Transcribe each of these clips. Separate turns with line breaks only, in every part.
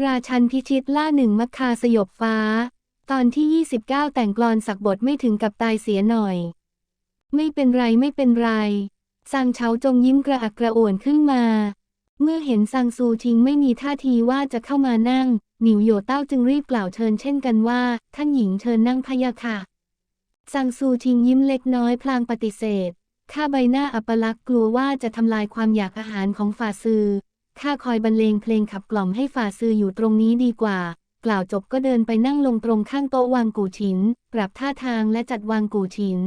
ราชันพิชิตล่าหนึ่งมัคคาสยบฟ้า ตอนที่ 29 แต่งกลอนสักบทไม่ถึงกับตายเสียหน่อย ไม่เป็นไรไม่เป็นไรซังเฉาจงยิ้มกระอักกระอ่วนขึ้นมา เมื่อเห็นซังซูทิงไม่มีท่าทีว่าจะเข้ามานั่ง หนิวโยเต้าจึงรีบกล่าวเชิญเช่นกันว่า ท่านหญิงเชิญนั่งพยะค่ะซังซูทิงยิ้มเล็กน้อยพลางปฏิเสธข้าใบหน้าอัปลักษ์กลัวว่าจะทำลายความอยากอาหารของฝ่าซือ ข้าคอยบรรเลงเพลงขับกล่อมให้ฝ่าซืออยู่ตรงนี้ดีกว่า กล่าวจบก็เดินไปนั่งลงตรงข้างโต๊ะวางกู่ฉิน ปรับท่าทางและจัดวางกู่ฉิน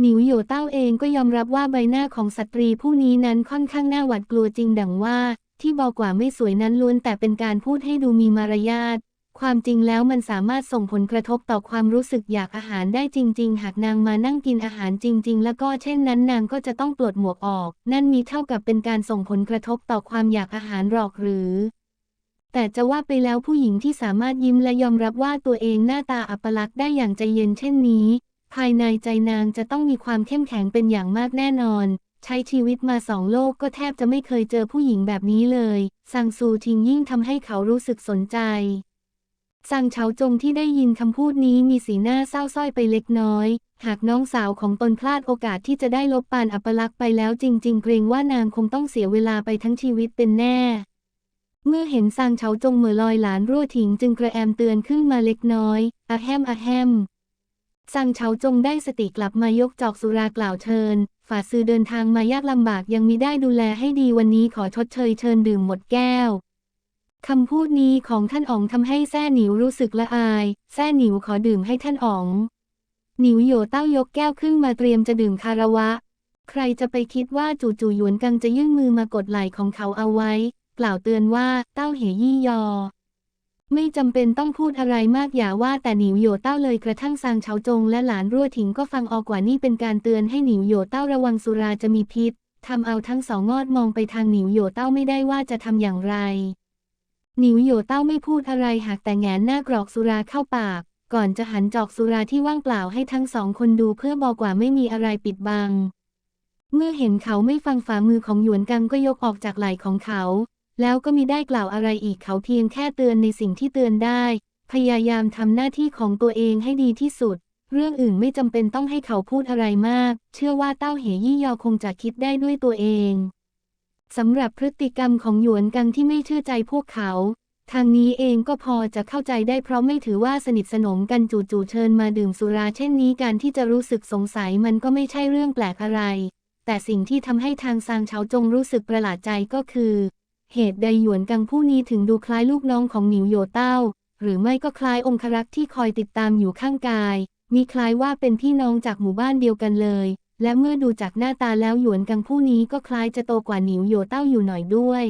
หนิวโยเต้าเองก็ยอมรับว่าใบหน้าของสตรีผู้นี้นั้นค่อนข้างน่าหวาดกลัวจริงดังว่า ที่บอกว่าไม่สวยนั้นล้วนแต่เป็นการพูดให้ดูมีมารยาท ความจริงแล้วมันสามารถส่งผลกระทบต่อความรู้สึกอยากอาหารได้จริง ๆ หากนางมานั่งกินอาหารจริง ๆ แล้วก็เช่นนั้นนางก็จะต้องปลดหมวกออก นั่นมีเท่ากับเป็นการส่งผลกระทบต่อความอยากอาหารหรอกหรือ แต่จะว่าไปแล้วผู้หญิงที่สามารถยิ้มและยอมรับว่าตัวเองหน้าตาอัปลักษณ์ได้อย่างใจเย็นเช่นนี้ ภายในใจนางจะต้องมีความเข้มแข็งเป็นอย่างมากแน่นอนใช้ชีวิตมาสองโลกก็แทบจะไม่เคยเจอผู้หญิงแบบนี้เลย ซังซูทิงยิ่งทำให้เขารู้สึกสนใจ ซังเฉาจงที่ได้ยินคำพูดนี้มีสีหน้าเศร้าส้อยไปเล็กน้อย หากน้องสาวของตนพลาดโอกาสที่จะได้ลบปานอัปลักษ์ไปแล้วจริง ๆ เกรงว่านางคงต้องเสียเวลาไปทั้งชีวิตเป็นแน่ เมื่อเห็นซังเฉาจงเหม่อลอยหลานรั่วถิงจึงกระแอมเตือนขึ้นมาเล็กน้อยอะแฮมอะแฮมซังเฉาจงได้สติกลับมายกจอกสุรากล่าวเชิญ ฝ่าซื้อเดินทางมายากลำบากยังมีได้ดูแลให้ดีวันนี้ขอชดเชยเชิญดื่มหมดแก้ว คำพูดนี้ของท่านอ๋องทำให้แซ่หนิวรู้สึกละอาย แซ่หนิวขอดื่มให้ท่านอ๋อง หนิวโยเต้ายกแก้วขึ้นมาเตรียมจะดื่มคาระวะ ใครจะไปคิดว่าจู่ๆหยวนกังจะยื่นมือมากดไหล่ของเขาเอาไว้ กล่าวเตือนว่าเต้าเหยี่ยอ ไม่จำเป็นต้องพูดอะไรมากอย่าว่าแต่หนิวโยเต้าเลยกระทั่งซางเฉาจงและหลานรั่วถิงก็ฟังออกกว่านี่เป็นการเตือนให้หนิวโยเต้าระวังสุราจะมีพิษทำเอาทั้งสองงอดมองไปทางหนิวโยเต้าไม่ได้ว่าจะทำอย่างไร หนิวโยเต้าไม่พูดอะไรหากแต่แงนหน้ากรอกสุราเข้าปาก ก่อนจะหันจอกสุราที่ว่างเปล่าให้ทั้งสองคนดูเพื่อบอกว่าไม่มีอะไรปิดบัง เมื่อเห็นเขาไม่ฟังฝ่ามือของหยวนกังก็ยกออกจากไหล่ของเขา แล้วก็มีได้กล่าวอะไรอีกเขาเพียงแค่เตือนในสิ่งที่เตือนได้ พยายามทำหน้าที่ของตัวเองให้ดีที่สุด เรื่องอื่นไม่จำเป็นต้องให้เขาพูดอะไรมาก เชื่อว่าเต้าเหยี่ยอคงจะคิดได้ด้วยตัวเอง สำหรับพฤติกรรมของหยวนกังที่ไม่เชื่อใจพวกเขา ทางนี้เองก็พอจะเข้าใจได้เพราะไม่ถือว่าสนิทสนมกันจู่ๆเชิญมาดื่มสุราเช่นนี้การที่จะรู้สึกสงสัยมันก็ไม่ใช่เรื่องแปลกอะไร แต่สิ่งที่ทำให้ทางซางเฉาจงรู้สึกประหลาดใจก็คือ เหตุใดหยวนกังผู้นี้ถึงดูคล้ายลูกน้องของหนิวโยเต้า หรือไม่ก็คล้ายองครักษ์ที่คอยติดตามอยู่ข้างกาย มีคล้ายว่าเป็นพี่น้องจากหมู่บ้านเดียวกันเลย และเมื่อดูจากหน้าตาแล้วหยวนกังผู้นี้ก็คล้ายจะโตกว่าหนิวโยเต้าอยู่หน่อยด้วย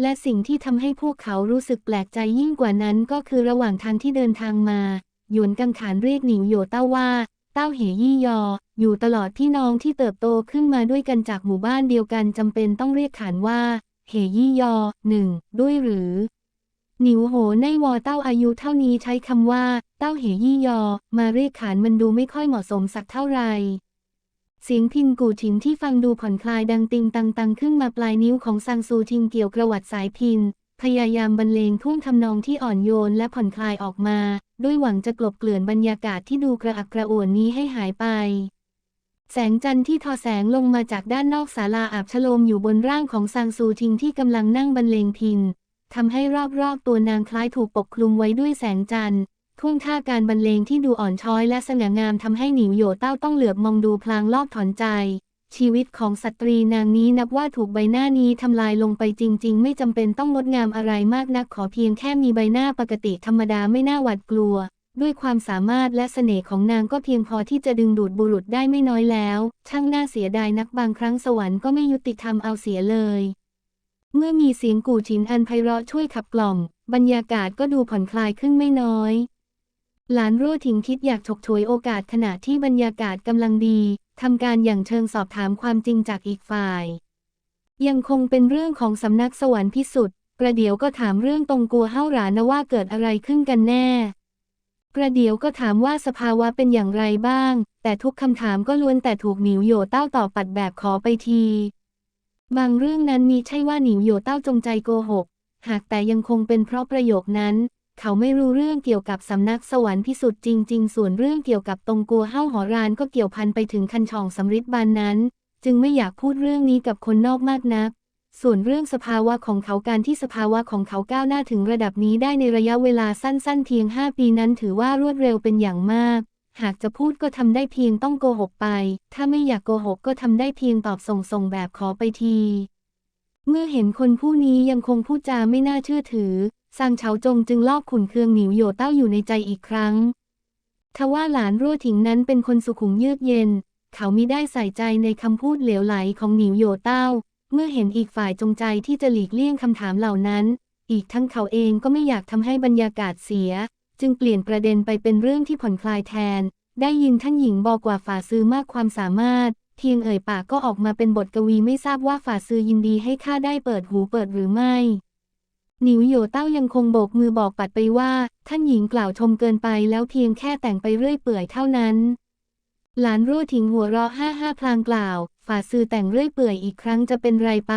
และสิ่งที่ทำให้พวกเขารู้สึกแปลกใจยิ่งกว่านั้นก็คือระหว่างทางที่เดินทางมา หยวนกังขานเรียกหนิวโยเต้าว่า เต้าเหยี่ยอ อยู่ตลอดพี่น้องที่เติบโตขึ้นมาด้วยกันจากหมู่บ้านเดียวกันจำเป็นต้องเรียกขานว่า เหยี่ยอหนึ่งด้วยหรือหนิวโหในวอเต้าอายุเท่านี้ใช้คำว่า เต้าเหยี่ยอ มาเรียกขานมันดูไม่ค่อยเหมาะสมสักเท่าไหร่ เสียงพินกูฉินที่ฟังดูผ่อนคลายดังติงตังตังขึ้นมาปลายนิ้วของซังซูทิงเกี่ยวกระวัดสายพิน พยายามบรรเลงทุ่งทำนองที่อ่อนโยนและผ่อนคลายออกมา ด้วยหวังจะกลบเกลื่อนบรรยากาศที่ดูกระอักกระอ่วนนี้ให้หายไป แสงจันทร์ที่ทอแสงลงมาจากด้านนอกศาลาอาบชโลมอยู่บนร่างของซังซูทิงที่กำลังนั่งบรรเลงพินทำให้รอบๆตัวนางคล้ายถูกปกคลุมไว้ด้วยแสงจันทร์ ท่วงท่าการบรรเลงที่ดูอ่อนช้อยและสง่างามทำให้หนิวโยเต้าต้องเหลือบมองดูพลางลอบถอนใจ ชีวิตของสตรีนางนี้นับว่าถูกใบหน้านี้ทำลายลงไปจริง ๆ ไม่จำเป็นต้องงดงามอะไรมากนักขอเพียงแค่มีใบหน้าปกติธรรมดาไม่น่าหวาดกลัว ด้วยความสามารถและเสน่ห์ของนางก็เพียงพอที่จะดึงดูดบุรุษได้ไม่น้อยแล้ว ช่างน่าเสียดายนักบางครั้งสวรรค์ก็ไม่ยุติธรรมเอาเสียเลยเมื่อมีเสียงกู่ฉินอันไพเราะช่วยขับกล่อม บรรยากาศก็ดูผ่อนคลายขึ้นไม่น้อย หลานรั่ถิงคิดอยากฉกฉวยโอกาสขณะที่บรรยากาศกำลังดี ทำการอย่างเชิงสอบถามความจริงจากอีกฝ่าย ยังคงเป็นเรื่องของสำนักสวรรค์พิสุทธิ์ประเดี๋ยวก็ถามเรื่องตรงกัวเฮ้าหรานะว่าเกิดอะไรขึ้นกันแน่ ประเดี๋ยวก็ถามว่าสภาวะเป็นอย่างไรบ้าง แต่ทุกคำถามก็ล้วนแต่ถูกหนิวโยเต้าตอบปัดแบบขอไปที บางเรื่องนั้นมีใช่ว่าหนิวโยเต้าจงใจโกหก หากแต่ยังคงเป็นเพราะประโยคนั้น เขาไม่รู้เรื่องเกี่ยวกับสำนักสวรรค์พิสุทธิ์จริง ๆ ส่วนเรื่องเกี่ยวกับตรงกัวเฮ้าหอรานก็เกี่ยวพันไปถึงคันช่องสำริดบานนั้น จึงไม่อยากพูดเรื่องนี้กับคนนอกมากนัก ส่วนเรื่องสภาวะของเขาการที่สภาวะของเขาก้าวหน้าถึงระดับนี้ได้ในระยะเวลาสั้นๆ เพียง 5 ปีนั้นถือว่ารวดเร็วเป็นอย่างมาก หากจะพูดก็ทำได้เพียงต้องโกหกไป ถ้าไม่อยากโกหกก็ทำได้เพียงตอบส่งๆแบบขอไปที เมื่อเห็นคนผู้นี้ยังคงพูดจาไม่น่าเชื่อถือ ซางเฉาจงจึงลอบขุนเคืองหนิวโยเต้าอยู่ในใจอีกครั้ง ทว่าหลานรั่วถิงนั้นเป็นคนสุขุมเยือกเย็น เขามิได้ใส่ใจในคำพูดเหลวไหลของหนิวโยเต้า เมื่อเห็นอีกฝ่ายจงใจที่จะหลีกเลี่ยงคำถามเหล่านั้น อีกทั้งเขาเองก็ไม่อยากทำให้บรรยากาศเสีย จึงเปลี่ยนประเด็นไปเป็นเรื่องที่ผ่อนคลายแทน ได้ยินท่านหญิงบอกว่าฝ่าซื้อมากความสามารถ เพียงเอ่ยปากก็ออกมาเป็นบทกวีไม่ทราบว่าฝ่าซื้อยินดีให้ข้าได้เปิดหูเปิดหรือไม่ หนิวโยเต้ายังคงโบกมือบอกปัดไปว่า ท่านหญิงกล่าวชมเกินไปแล้วเพียงแค่แต่งไปเรื่อยเปื่อยเท่านั้น หลานรั่วถิงหัวเราะห้าห้าพลางกล่าว ฝ่าซื้อแต่งเรื่อยเปื่อยอีกครั้งจะเป็นไรไป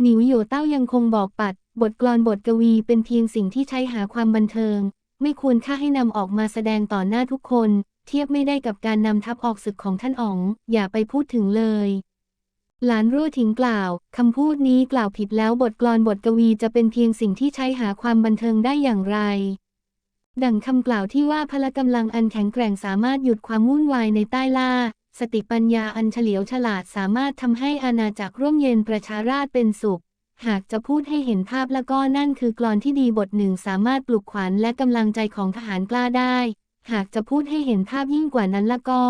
หนิวโยเต้ายังคงบอกปัด บทกลอนบทกวีเป็นเพียงสิ่งที่ใช้หาความบันเทิง ไม่ควรค่าให้นำออกมาแสดงต่อหน้าทุกคน เทียบไม่ได้กับการนำทัพออกศึกของท่านอ๋อง อย่าไปพูดถึงเลย หลานรั่วถิงกล่าว คำพูดนี้กล่าวผิดแล้วบทกลอนบทกวีจะเป็นเพียงสิ่งที่ใช้หาความบันเทิงได้อย่างไร ดังคำกล่าวที่ว่าพละกำลังอันแข็งแกร่งสามารถหยุดความวุ่นวายในใต้ล่า สติปัญญาอันเฉลียวฉลาดสามารถทำให้อาณาจักรร่วมเย็นประชาราชเป็นสุข หากจะพูดให้เห็นภาพแล้วก็นั่นคือกลอนที่ดีบทหนึ่งสามารถปลุกขวัญและกำลังใจของทหารกล้าได้ หากจะพูดให้เห็นภาพยิ่งกว่านั้นแล้วก็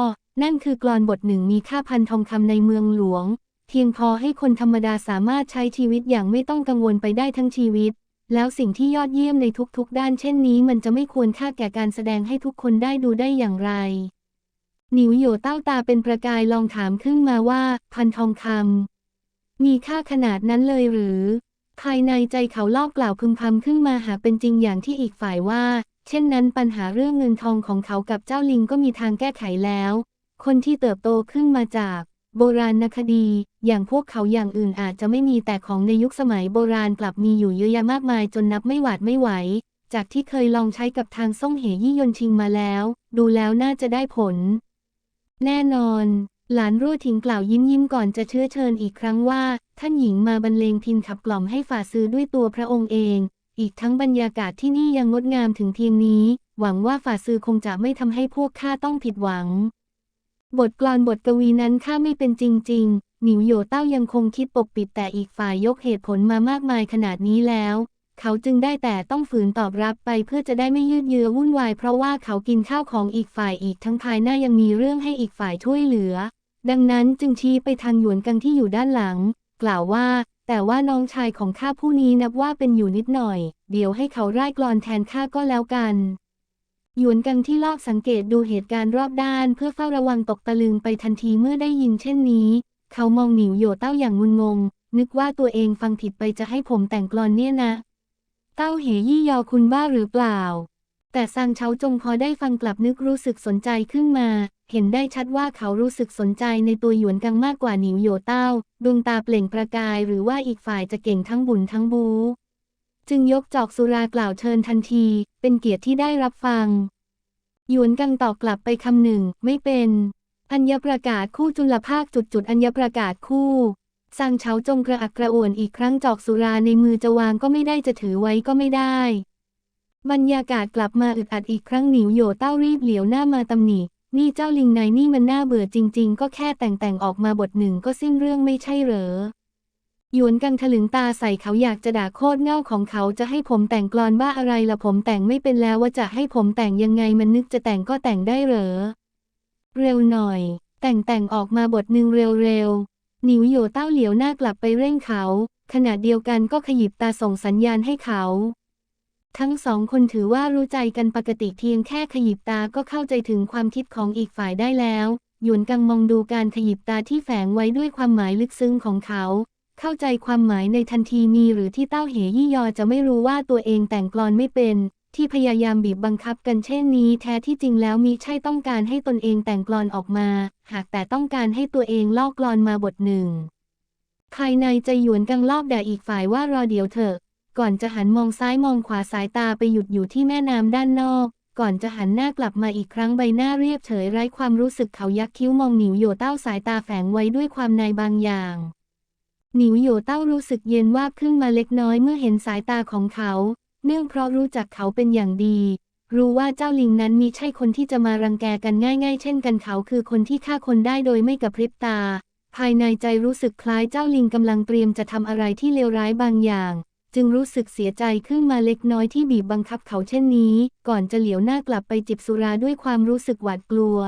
นั่นคือกลอนบทหนึ่งมีค่าพันทองคำในเมืองหลวง เพียงพอให้คนธรรมดาสามารถใช้ชีวิตอย่างไม่ต้องกังวลไปได้ทั้งชีวิต แล้วสิ่งที่ยอดเยี่ยมในทุกๆ ด้านเช่นนี้ มันจะไม่ควรค่าแก่การแสดงให้ทุกคนได้ดูได้อย่างไร หนิวโยเต้าตาเป็นประกายลองถามขึ้นมาว่า พันทองคำมีค่าขนาดนั้นเลยหรือ ภายในใจเขาลอบกล่าวพึมพำขึ้นมาหาเป็นจริงอย่างที่อีกฝ่ายว่า เช่นนั้นปัญหาเรื่องเงินทองของเขากับเจ้าลิงก็มีทางแก้ไขแล้ว คนที่เติบโตขึ้นมาจาก โบราณนคดี อย่างพวกเขาอย่างอื่นอาจจะไม่มีแต่ของในยุคสมัยโบราณกลับมีอยู่เยอะแยะมากมายจนนับไม่หวาดไม่ไหว จากที่เคยลองใช้กับทางซ่งเหยี่ยนชิงมาแล้ว ดูแล้วน่าจะได้ผล แน่นอน หลานรั่วถิงกล่าวยิ้มยิ้มก่อนจะเชื้อเชิญอีกครั้งว่า ท่านหญิงมาบรรเลงพินขับกล่อมให้ฝ่าซื้อด้วยตัวพระองค์เอง อีกทั้งบรรยากาศที่นี่ยังงดงามถึงเพียงนี้ หวังว่าฝ่าซื้อคงจะไม่ทำให้พวกข้าต้องผิดหวัง บทกลอนบทกวีนั้นข้าไม่เป็นจริง ๆ หนิวโยเต้ายังคงคิดปกปิดแต่อีกฝ่ายยกเหตุผลมามากมายขนาดนี้แล้ว เขาจึงได้แต่ต้องฝืนตอบรับไปเพื่อจะได้ไม่ยืดเยื้อวุ่นวายเพราะว่าเขากินข้าวของอีกฝ่ายอีกทั้งภายหน้ายังมีเรื่องให้อีกฝ่ายช่วยเหลือ ดังนั้นจึงชี้ไปทางหยวนกังที่อยู่ด้านหลัง กล่าวว่า แต่ว่าน้องชายของข้าผู้นี้นับว่าเป็นอยู่นิดหน่อย เดี๋ยวให้เขาร่กลอนแทนข้าก็แล้วกัน หยวนกังที่ลอกสังเกตดูเหตุการณ์รอบด้าน เพื่อเฝ้าระวังตกตะลึงไปทันทีเมื่อได้ยินเช่นนี้ เขามองหนิวโยเต้าอย่างงุนงง นึกว่าตัวเองฟังผิดไปจะให้ผมแต่งกลอนเนี่ยนะ เต้าเหยี่ยอคุณบ้าหรือเปล่า แต่ซางเฉาจงพอได้ฟังกลับนึกรู้สึกสนใจขึ้นมา เห็นได้ชัดว่าเขารู้สึกสนใจในตัวหยวนกังมากกว่าหนิวโยเต้าดวงตาเปล่งประกาย หรือว่าอีกฝ่ายจะเก่งทั้งบุญทั้งบู จึงยกจอกสุรากล่าวเชิญทันที เป็นเกียรติที่ได้รับฟัง หยวนกังตอบกลับไปคำหนึ่ง ไม่เป็น อัญญประกาศคู่จุลภาคจุดจุดอัญญประกาศคู่สั่งเฉาจงกระอักกระอ่วนอีกครั้งจอกสุราในมือจะวางก็ไม่ได้จะถือไว้ก็ไม่ได้ บรรยากาศกลับมาอึดอัดอีกครั้งหนิวโยเต้ารีบเหลียวหน้ามาตำหนิ นี่เจ้าลิงในนี่มันน่าเบื่อจริง ๆ ก็แค่แต่งแต่งออกมาบทหนึ่งก็สิ้นเรื่องไม่ใช่เหรอ หยวนกังถลึงตาใส่เขาอยากจะด่าโคตรเง่าของเขาจะให้ผมแต่งกลอนบ้าอะไรละผมแต่งไม่เป็นแล้วว่าจะให้ผมแต่งยังไงมันนึกจะแต่งก็แต่งได้เหรอ เร็วหน่อย แต่งแต่งออกมาบทหนึ่งเร็วๆหนิวโยเต้าเหลียวหน้ากลับไปเร่งเขา ขณะเดียวกันก็ขยิบตาส่งสัญญาณให้เขา ทั้งสองคนถือว่ารู้ใจกันปกติเพียงแค่ขยิบตาก็เข้าใจถึงความคิดของอีกฝ่ายได้แล้วหยวนกังมองดูการขยิบตาที่แฝงไว้ด้วยความหมายลึกซึ้งของเขา เข้าใจความหมายในทันทีมีหรือที่เต้าเหยี่ยอจะไม่รู้ว่าตัวเองแต่งกลอนไม่เป็น ที่พยายามบีบบังคับกันเช่นนี้แท้ที่จริงแล้วมีใช่ต้องการให้ตนเองแต่งกลอนออกมา หากแต่ต้องการให้ตัวเองลอกกลอนมาบทหนึ่ง ภายในใจหยวนกังลอบด่าอีกฝ่ายว่ารอเดี๋ยวเถอะ ก่อนจะหันมองซ้ายมองขวาสายตาไปหยุดอยู่ที่แม่น้ำด้านนอกก่อนจะหันหน้ากลับมาอีกครั้งใบหน้าเรียบเฉยไร้ความรู้สึกเขายักคิ้วมองหนิวโยเต้าสายตาแฝงไว้ด้วยความในบางอย่าง หนิวโยเต้ารู้สึกเย็นวาบขึ้นมาเล็กน้อยเมื่อเห็นสายตาของเขา เนื่องเพราะรู้จักเขาเป็นอย่างดี รู้ว่าเจ้าลิงนั้นมีใช่คนที่จะมารังแกกันง่าย ๆ เช่นกันเขาคือคนที่ฆ่าคนได้โดยไม่กระพริบตา ภายในใจรู้สึกคล้ายเจ้าลิงกำลังเตรียมจะทำอะไรที่เลวร้ายบางอย่าง จึงรู้สึกเสียใจขึ้นมาเล็กน้อยที่บีบบังคับเขาเช่นนี้ ก่อนจะเหลียวหน้ากลับไปจิบสุราด้วยความรู้สึกหวาดกลัว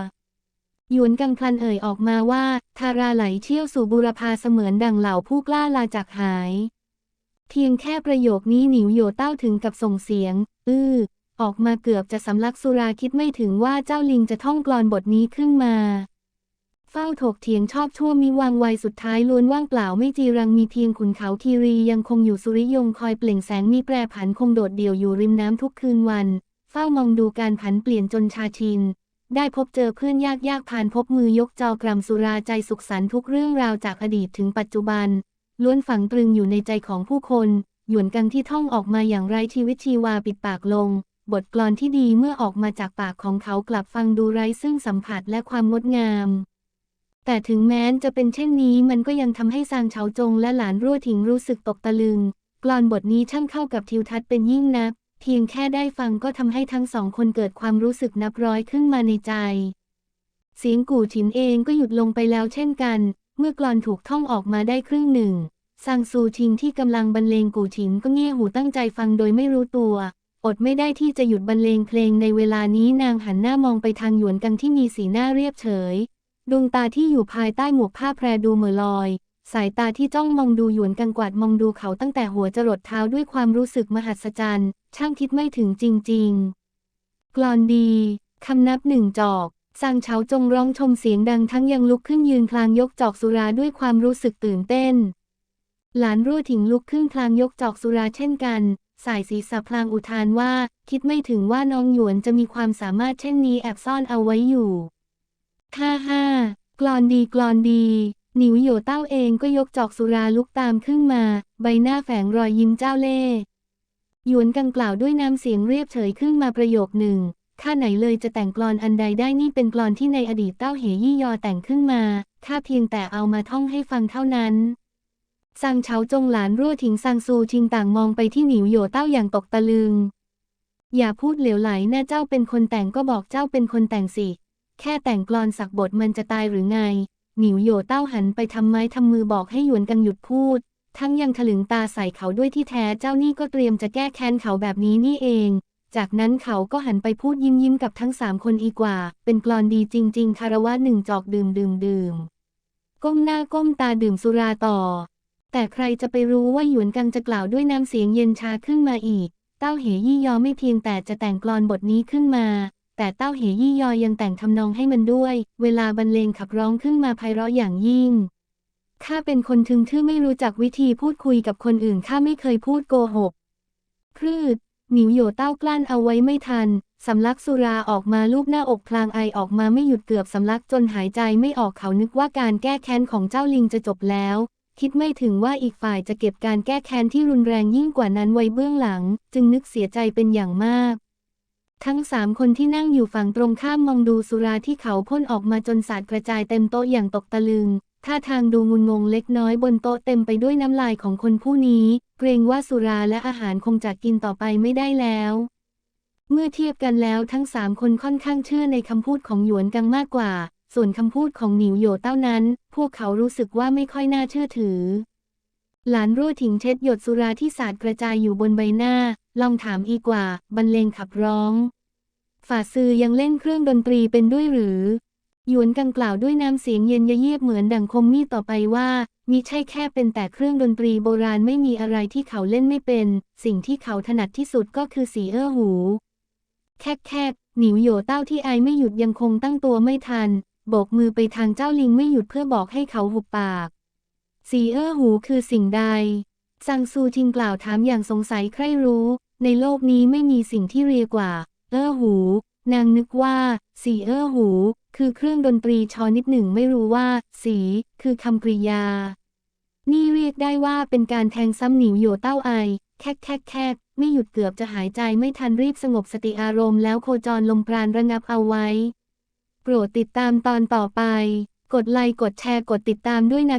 หยวนกังพลันเอ่ยออกมาว่าทาราไหลเชี่ยวสู่บุรพาเสมือนดังเหล่าผู้กล้าลาจากหาย เพียงแค่ประโยคนี้หนิวโยเต้าถึงกับส่งเสียง อื้อ ออกมาเกือบจะสำลักสุราคิดไม่ถึงว่าเจ้าลิงจะท่องกลอนบทนี้ขึ้นมา เฝ้าถกเถียงชอบชั่วมีวางไวสุดท้ายล้วนว่างเปล่าไม่จีรังมีเพียงขุนเขาคีรียังคงอยู่สุริยงคอยเปล่งแสงมีแปรผันคงโดดเดี่ยวอยู่ริมน้ำทุกคืนวัน เฝ้ามองดูการผันเปลี่ยนจนชาชิน ได้พบเจอเพื่อนยากยากผ่านพบมือยกจอกรัมสุราใจสุขสันต์ทุกเรื่องราวจากอดีตถึงปัจจุบัน ล้วนฝังตรึงอยู่ในใจของผู้คน หยวนกังที่ท่องออกมาอย่างไรชีวิตชีวาปิดปากลง บทกลอนที่ดีเมื่อออกมาจากปากของเขากลับฟังดูไร้ซึ่งสัมผัสและความงดงาม แต่ถึงแม้จะเป็นเช่นนี้มันก็ยังทำให้ซางเฉาจงและหลานรั่วถิงรู้สึกตกตะลึง กลอนบทนี้ช่างเข้ากับทิวทัศน์เป็นยิ่งนัก เพียงแค่ได้ฟังก็ทำให้ทั้งสองคนเกิดความรู้สึกนับร้อยขึ้นมาในใจ เสียงกู่ฉินเองก็หยุดลงไปแล้วเช่นกัน เมื่อกลอนถูกท่องออกมาได้ครึ่งหนึ่งซางซูชิงที่กำลังบรรเลงกู่ฉินก็เงี่ยหูตั้งใจฟังโดยไม่รู้ตัว อดไม่ได้ที่จะหยุดบรรเลงเพลงในเวลานี้นางหันหน้ามองไปทางหยวนกังที่มีสีหน้าเรียบเฉย ดวงตาที่อยู่ภายใต้หมวกผ้าแพรดูเหม่อลอย สายตาที่จ้องมองดูหยวนกังกวาดมองดูเขาตั้งแต่หัวจรดเท้าด้วยความรู้สึกมหัศจรรย์ ช่างคิดไม่ถึงจริง ๆ กลอนดี คำนับหนึ่งจอกซางเฉาจงร้องชมเสียงดังทั้งยังลุกขึ้นยืนพลางยกจอกสุราด้วยความรู้สึกตื่นเต้น หลานรั่วถิงลุกขึ้นพลางยกจอกสุราเช่นกัน สายศีรษะพลางอุทานว่า คิดไม่ถึงว่าน้องหยวนจะมีความสามารถเช่นนี้แอบซ่อนเอาไว้อยู่ ห้าห้ากลอนดีกลอนดี หนิวโยเต้าเองก็ยกจอกสุราลุกตามขึ้นมา ใบหน้าแฝงรอยยิ้มเจ้าเล่ห์หยวนกังกล่าวด้วยน้ำเสียงเรียบเฉยขึ้นมาประโยคหนึ่งข้าไหนเลยจะแต่งกลอนอันใดได้นี่เป็นกลอนที่ในอดีตเต้าเหยี่ยอแต่งขึ้นมาข้าเพียงแต่เอามาท่องให้ฟังเท่านั้นซังเฉาจงหลานรั่วถิงซังซูชิงต่างมองไปที่หนิวโยเต้าอย่างตกตะลึง อย่าพูดเหลวไหลนะเจ้าเป็นคนแต่งก็บอกเจ้าเป็นคนแต่งสิ แค่แต่งกลอนสักบทมันจะตายหรือไง หนิวโยเต้าหันไปทำไม้ทำมือบอกให้หยวนกังหยุดพูด ทั้งยังถลึงตาใส่เขาด้วยที่แท้เจ้านี่ก็เตรียมจะแก้แค้นเขาแบบนี้นี่เอง จากนั้นเขาก็หันไปพูดยิ้มยิ้มกับทั้งสามคนอีกว่า เป็นกลอนดีจริง ๆ คารวะหนึ่งจอกดื่มดื่มดื่มก้มหน้าก้มตาดื่มสุราต่อ แต่ใครจะไปรู้ว่าหยวนกังจะกล่าวด้วยน้ำเสียงเย็นชาขึ้นมาอีก เต้าเหยี่ยอไม่เพียงแต่จะแต่งกลอนบทนี้ขึ้นมา แต่เต้าเหยี่ยอยังแต่งทำนองให้มันด้วย เวลาบรรเลงขับร้องขึ้นมาไพเราะอย่างยิ่ง ข้าเป็นคนทึงทื่อไม่รู้จักวิธีพูดคุยกับคนอื่นข้าไม่เคยพูดโกหก พืชหนิวโยเต้ากลั้นเอาไว้ไม่ทัน สำลักสุราออกมาลูบหน้าอกพลางไอออกมาไม่หยุดเกือบสำลักจนหายใจไม่ออกเขานึกว่าการแก้แค้นของเจ้าลิงจะจบแล้ว คิดไม่ถึงว่าอีกฝ่ายจะเก็บการแก้แค้นที่รุนแรงยิ่งกว่านั้นไว้เบื้องหลัง จึงนึกเสียใจเป็นอย่างมาก ทั้งสามคนที่นั่งอยู่ฝั่งตรงข้ามมองดูสุราที่เขาพ่นออกมาจนสาดกระจายเต็มโต๊ะอย่างตกตะลึง ท่าทางดูงุนงงเล็กน้อยบนโต๊ะเต็มไปด้วยน้ำลายของคนผู้นี้ เกรงว่าสุราและอาหารคงจะกินต่อไปไม่ได้แล้ว เมื่อเทียบกันแล้วทั้งสามคนค่อนข้างเชื่อในคำพูดของหยวนกังมากกว่า ส่วนคำพูดของหนิวโยเต้านั้น พวกเขารู้สึกว่าไม่ค่อยน่าเชื่อถือ หลานรั่วถิงเช็ดหยดสุราที่สาดกระจายอยู่บนใบหน้า ลองถามอีกว่า บรรเลงขับร้อง ฝ่าซือยังเล่นเครื่องดนตรีเป็นด้วยหรือ หยวนกังกล่าวด้วยน้ำเสียงเย็นเยียบเหมือนดังคมมีต่อไปว่า มิใช่แค่เป็นแต่เครื่องดนตรีโบราณไม่มีอะไรที่เขาเล่นไม่เป็น สิ่งที่เขาถนัดที่สุดก็คือสีเอื้อหู แคบแคบหนิวโยเต้าที่ไอไม่หยุดยังคงตั้งตัวไม่ทัน โบกมือไปทางเจ้าลิงไม่หยุดเพื่อบอกให้เขาหุบปาก สีเอ้อหูคือสิ่งใด ซังซูจิงกล่าวถามอย่างสงสัยใครรู้ ในโลกนี้ไม่มีสิ่งที่เรียกว่า เอ้อหู นางนึกว่า สีเอ้อหู คือเครื่องดนตรีชอนิดหนึ่งไม่รู้ว่า สี คือคำกริยา นี่เรียกได้ว่าเป็นการแทงซ้ำหนิวโยเต้าไอ แคกแคกแคกไม่หยุดเกือบจะหายใจไม่ทันรีบสงบสติอารมณ์แล้วโคจรลมปราณระงับเอาไว้ โปรดติดตามตอนต่อไป กดไลค์กดแชร์กดติดตามด้วยนะ